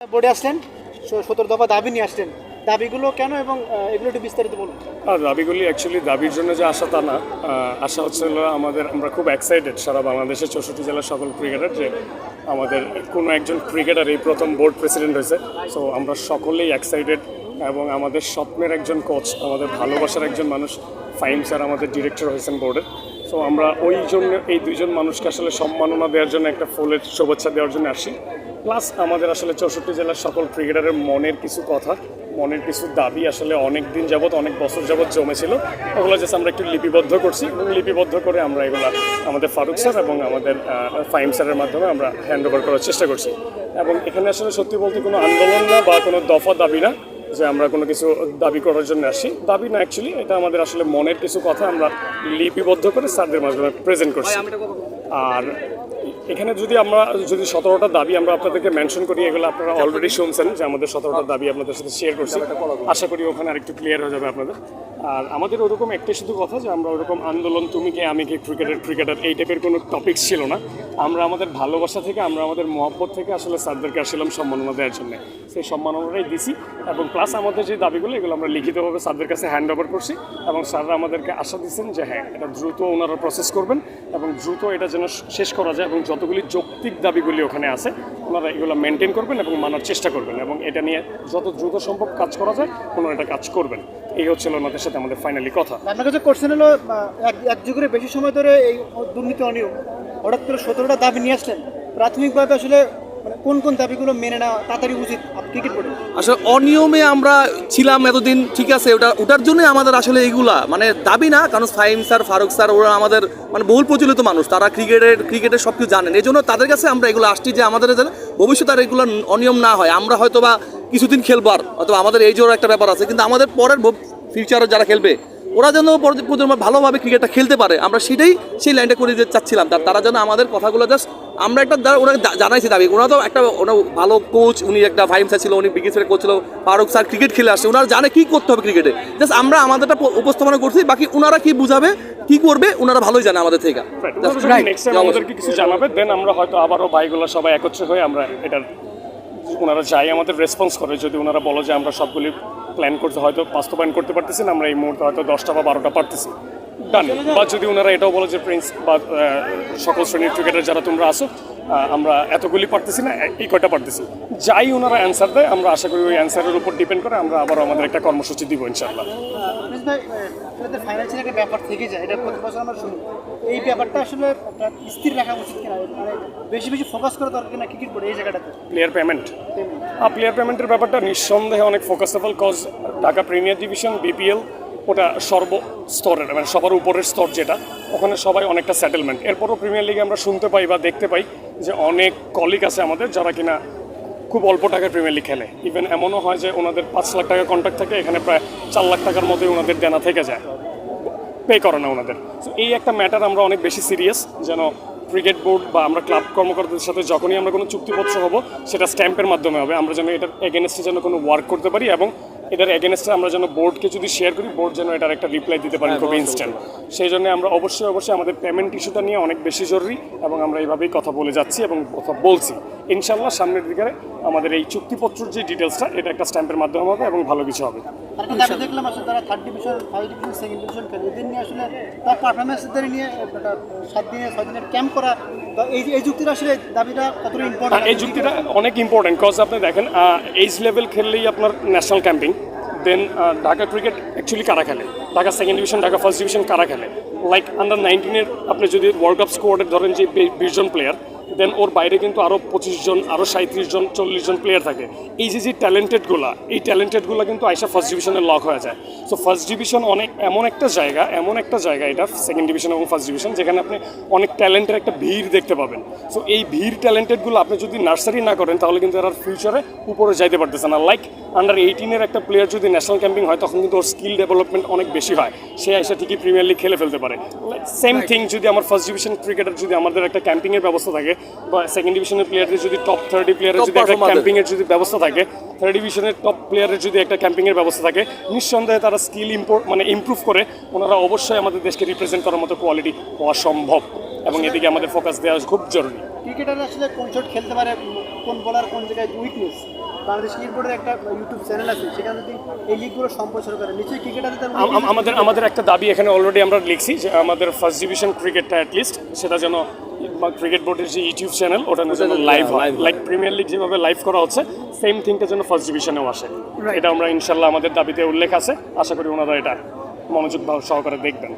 বোর্ডে আসলেন সতেরো দফা দাবি নিয়ে আসলেন। দাবিগুলো কেন এবং এগুলো একটু বিস্তারিত বলুন। দাবিগুলি অ্যাকচুয়ালি দাবির জন্য যে আশা তা না আশা হচ্ছে হলো আমাদের, আমরা খুব এক্সাইটেড সারা বাংলাদেশের চৌষট্টি জেলার সকল ক্রিকেটার যে আমাদের কোনো একজন ক্রিকেটার এই প্রথম বোর্ড প্রেসিডেন্ট হয়েছে। সো আমরা সকলেই এক্সাইটেড এবং আমাদের স্বপ্নের একজন কোচ আমাদের ভালোবাসার একজন মানুষ ফাইম স্যার আমাদের ডিরেক্টর হয়েছেন বোর্ডের সো আমরা ওই জন্য, এই দুইজন মানুষকে আসলে সম্মাননা দেওয়ার জন্য একটা ফুলের শুভেচ্ছা দেওয়ার জন্য আসি। প্লাস আমাদের আসলে চৌষট্টি জেলার সকল ক্রিকেটারের মনের কিছু কথা মনের কিছু দাবি আসলে অনেক দিন যাবৎ অনেক বছর যাবৎ জমেছিল। ওগুলো জাস্ট আমরা একটু লিপিবদ্ধ করছি। এবং লিপিবদ্ধ করে আমরা এগুলো আমাদের ফারুক স্যার এবং আমাদের ফাইম স্যারের মাধ্যমে আমরা হ্যান্ড ওভার করার চেষ্টা করছি। এবং এখানে আসলে সত্যি বলতে কোনো আন্দোলন না বা কোনো দফা দাবি না যে আমরা কোনো কিছু দাবি করার জন্য আসি। দাবি না অ্যাকচুয়ালি এটা আমাদের আসলে মনের কিছু কথা আমরা লিপিবদ্ধ করে স্যারদের মাধ্যমে প্রেজেন্ট করছি। আর এখানে যদি আমরা যদি সতেরোটা দাবি আমরা আপনাদেরকে মেনশন করি এগুলো আপনারা অলরেডি শুনছেন যে আমাদের সতেরোটা দাবি আপনাদের সাথে শেয়ার করছি। আশা করি ওখানে আরেকটু ক্লিয়ার হয়ে যাবে আপনাদের। আর আমাদের ওরকম একটাই শুধু কথা যে আমরা ওরকম আন্দোলন তুমি কে আমি কে ক্রিকেটার ক্রিকেটার এই টাইপের কোনো টপিক ছিল না। আমরা আমাদের ভালোবাসা থেকে, আমরা আমাদের মহব্বত থেকে আসলে স্যারদেরকে আসলাম সম্মাননা দেওয়ার জন্য সেই সম্মাননাটাই দিছি এবং প্লাস আমাদের যে দাবিগুলো, এগুলো আমরা লিখিতভাবে স্যারদের কাছে হ্যান্ড ওভার করছি এবং স্যাররা আমাদেরকে আশা দিচ্ছেন যে হ্যাঁ এটা দ্রুত ওনারা প্রসেস করবেন এবং দ্রুত এটা যেন শেষ করা যায় এবং যতগুলি যৌক্তিক দাবিগুলি ওখানে আছে, ওনারা এগুলো মেনটেন করবেন এবং মানার চেষ্টা করবেন এবং এটা নিয়ে যত দ্রুত সম্ভব কাজ করা যায়, ওনারা এটা কাজ করবেন। এই হচ্ছিল ওনাদের সাথে আমাদের ফাইনালি কথা। আপনার কাছে কোশ্চেন হলো এক যুগের বেশি সময় ধরে এই দুর্নীতি অনিয়ম। হঠাৎ করে সতেরোটা দাবি নিয়ে আসলেন। প্রাথমিকভাবে আসলে মানে কোন কোন দাবিগুলো মেনে নেওয়া তাড়াতাড়ি উচিত? ক্রিকেট বোর্ডে আসলে অনিয়মে আমরা ছিলাম এতদিন, ঠিক আছে, ওটা ওটার জন্যই আমাদের আসলে এইগুলা মানে দাবি না, কারণ ফাহিম স্যার, ফারুক স্যার, ওরা আমাদের মানে বহুল প্রচলিত মানুষ। তারা ক্রিকেটের ক্রিকেটের সব কিছু জানেন। এই জন্য তাদের কাছে আমরা এগুলো আসছি যে আমাদের ভবিষ্যতে আর এগুলো অনিয়ম না হয়। আমরা হয়তো বা কিছুদিন খেলব আর, অথবা আমাদের এই জোর একটা ব্যাপার আছে। কিন্তু আমাদের পরের ফিউচারে যারা খেলবে ওরা যেন পরবর্তী প্রজন্ম ভালোভাবে ক্রিকেটটা খেলতে পারে। আমরা সেটাই সেই লাইনটা করে দিতে চাচ্ছিলাম। তার তারা যেন আমাদের কথাগুলো জাস্ট আমরা একটা দা- ওরা জানাইছি দাবি। ওরা তো একটা ওরা ভালো কোচ উনি একটা ভাইম স্যার ছিল উনি বিগেস্ট কোচ ছিল ফারুক স্যার ক্রিকেট খেলে আসছে। ওনারা জানে কি করতে হবে ক্রিকেটে জাস্ট আমরা আমাদেরটা উপস্থাপনা করছি বাকি ওনারা কি বুঝাবে কি করবে ওনারা ভালোই জানে আমাদের থেকে। Just- নেক্সট টাইম আমাদেরকে কিছু জানাবে দেন আমরা হয়তো আবারও ভাইগুলো সবাই একত্রে হয়ে আমরা এটার ওনারা যাই আমাদের রেসপন্স করে, যদি ওনারা বলো যে আমরা সবগুলি প্ল্যান করতে হয়তো বাস্তবায়ন করতে পারতেছি না, আমরা এই মুহূর্তে হয়তো দশটা বা বারোটা পারতেছি। ডান বা যদি ওনারা এটাও বলো যে প্রিন্স বা সকল শ্রেণির ক্রিকেটার যারা তোমরা আসো আমরা এতগুলি পারতেছি না এই কয়টা পারতেছি? যাই ওনারা অ্যান্সার দেয় আমরা আশা করি ওই অ্যান্সারের উপর ডিপেন্ড করে আমরা আবারও আমাদের একটা কর্মসূচি দিব ফাইন্যান্সিয়াল একটা ব্যাপার থেকে যায় এটা প্রতি বছর আমরা শুনি। এই ব্যাপারটা আসলে একটা স্থির রাখা উচিত কিনা? মানে বেশি বেশি ফোকাস করা দরকার কিনা? ক্রিকেট বোর্ডে এই জায়গাটাতে? প্লেয়ার পেমেন্ট আর প্লেয়ার পেমেন্টের ব্যাপারটা নিঃসন্দেহে অনেক focusable cause Dhaka premier division BPL ওটা সর্বস্তরের মানে সবার উপরের স্তর যেটা ওখানে সবাই অনেকটা সেটেলমেন্ট এরপরও প্রিমিয়ার লিগে আমরা শুনতে পাই বা দেখতে পাই যে অনেক কলিগ আছে আমাদের যারা কিনা খুব অল্প টাকায় প্রিমিয়ার লিগ খেলে। ইভেন এমনও হয় যে ওনাদের পাঁচ লাখ টাকা কন্ট্রাক্ট থাকে এখানে প্রায় চার লাখ টাকার মধ্যে ওনাদের দেনা থেকে যায়। পে করে না ওনাদের। So, এই একটা ম্যাটার আমরা অনেক বেশি সিরিয়াস যেন ক্রিকেট বোর্ড বা আমরা ক্লাব কর্মকর্তাদের সাথে যখনই আমরা কোনো চুক্তিপত্র হব সেটা স্ট্যাম্পের মাধ্যমে হবে। আমরা যেন এটার এগেনস্টে যেন কোনো ওয়ার্ক করতে পারি এবং এটার এগেনস্টে আমরা যেন বোর্ডকে যদি শেয়ার করি বোর্ড যেন এটার একটা রিপ্লাই দিতে পারি খুব ইনস্ট্যান্ট সেই জন্য আমরা অবশ্যই অবশ্যই আমাদের পেমেন্ট ইস্যুটা নিয়ে অনেক বেশি জরুরি এবং আমরা এইভাবেই কথা বলে যাচ্ছি এবং কথা বলছি। ইনশাল্লাহ সামনের দিকে আমাদের এই চুক্তিপত্রের যে ডিটেলসটা এটা একটা স্ট্যাম্পের মাধ্যমে হবে এবং ভালো কিছু হবে। দেখলাম আসলে তারা third division division second division খেলে এদের নিয়ে আসলে তার পারফরমেন্সদের নিয়ে একটা সাত দিনের ছয় দিনের ক্যাম্প করা। এই এই যুক্তিটা আসলে দাবিটা কতটা আর ইম্পর্টেন্ট এই যুক্তিটা অনেক ইম্পর্টেন্ট কজ আপনি দেখেন এইজ লেভেল খেললেই আপনার national camping then Dhaka cricket actually কারা খেলে? Dhaka second division Dhaka first division কারা খেলে? লাইক আন্ডার নাইনটিনের আপনি যদি ওয়ার্ল্ড কাপ স্কোয়াডের ধরেন যে বিশ জন প্লেয়ার দেন ওর বাইরে কিন্তু আরও পঁচিশ জন আরও সাঁত্রিশ জন চল্লিশ জন প্লেয়ার থাকে। এই যে যে ট্যালেন্টেডগুলা এই ট্যালেন্টেডগুলো কিন্তু আইসা ফার্স্ট ডিভিশনে লক হয়ে যায়। সো ফার্স্ট ডিভিশন অনেক এমন একটা জায়গা এমন একটা জায়গা এটা সেকেন্ড ডিভিশন এবং ফার্স্ট ডিভিশন যেখানে আপনি অনেক ট্যালেন্টের একটা ভিড় দেখতে পাবেন। সো এই ভিড় ট্যালেন্টেডগুলো আপনি যদি নার্সারি না করেন তাহলে কিন্তু এরা ফিউচারে উপরে যাইতে পারতেছে না। লাইক আন্ডার এইটিনের একটা প্লেয়ার যদি ন্যাশনাল ক্যাম্পিং হয় তখন কিন্তু ওর স্কিল ডেভেলপমেন্ট অনেক বেশি হয়। সে এসে ঠিকই প্রিমিয়ার লিগ খেলে ফেলতে পারে। সেম থিং যদি আমার ফার্স্ট ডিভিশন ক্রিকেটার যদি আমাদের একটা ক্যাম্পিংয়ের ব্যবস্থা থাকে বা সেকেন্ড ডিভিশনের প্লেয়ারদের যদি টপ থার্টি প্লেয়ারের যদি একটা। ক্যাম্পিংয়ের যদি ব্যবস্থা থাকে থার্ড ডিভিশনের টপ প্লেয়ারের যদি একটা ক্যাম্পিংয়ের ব্যবস্থা থাকে নিঃসন্দেহে তারা স্কিল ইম্পোর্ট মানে ইমপ্রুভ করে ওনারা অবশ্যই আমাদের দেশকে রিপ্রেজেন্ট করার মতো কোয়ালিটি হওয়া সম্ভব। এবং এদিকে আমাদের ফোকাস দেওয়া খুব জরুরি। ক্রিকেটার আসলে কোন শট খেলতে পারে কোন বলার কোন জায়গায় উইকনেস বাংলাদেশ ক্রিকেট একটা ইউটিউব চ্যানেল আছে সেখানে যদি এই লিগগুলো সম্প্রচার করে নিশ্চয়ই ক্রিকেটারদের আমাদের আমাদের একটা দাবি এখানে অলরেডি আমরা লিখছি যে আমাদের ফার্স্ট ডিভিশন ক্রিকেটটা অ্যাটলিস্ট সেটা যেন ক্রিকেট বোর্ডের যে ইউটিউব চ্যানেল ওটা যেন লাইভ হয়। লাইক প্রিমিয়ার লিগ যেভাবে লাইভ করা হচ্ছে সেম থিংটা যেন ফার্স্ট ডিভিশনেও আসে। এটা আমরা ইনশাল্লাহ আমাদের দাবিতে উল্লেখ আছে। আশা করি ওনারা এটা মনোযোগ ভাব সহকারে দেখবেন।